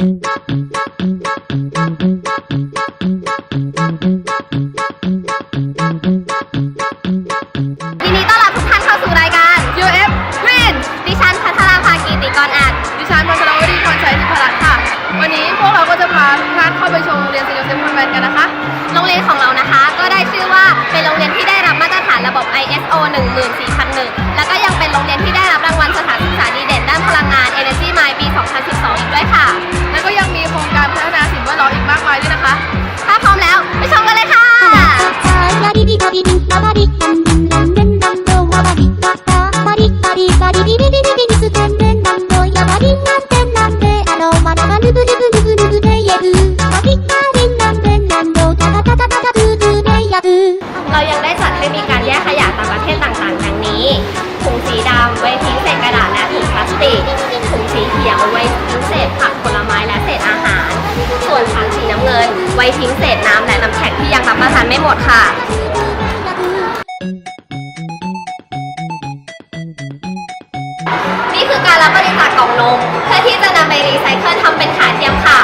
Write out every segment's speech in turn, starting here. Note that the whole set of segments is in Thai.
ยิ เรายังได้จัดให้มีการแยกขยะตามประเภทต่างๆดังนี้ ถุงสีดำไว้ทิ้งเศษกระดาษและถุงพลาสติก ถุงสีเขียวไว้ทิ้งเศษผักผลไม้และเศษอาหาร ส่วนถังสีน้ำเงิน ไว้ทิ้งเศษน้ำและน้ำแข็งที่ยังรับประทานไม่หมดค่ะ การรับบริจาคกล่องนมเพื่อที่จะนำไปรีไซเคิลทำเป็นขาเทียมค่ะ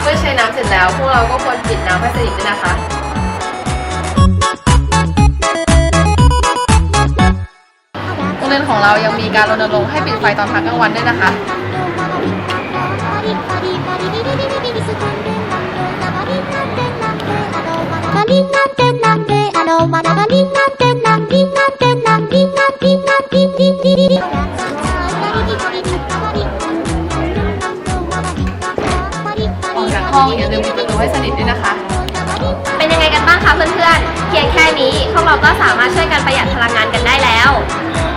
เมื่อใช้น้ำเสร็จแล้ว พวกเราก็ควรปิดน้ำให้สนิทด้วยนะคะ เรายังมีการรณรงค์ให้ปิดไฟตอนพักกลางวันด้วยนะคะ ออกจากห้องอย่าลืมปิดประให้สนิทด้วยนะคะ เป็นยังไงกันบ้างคะเพื่อนๆเพียงแค่นี้พวกเราก็สามารถช่วยกันประหยัดพลังงานกัน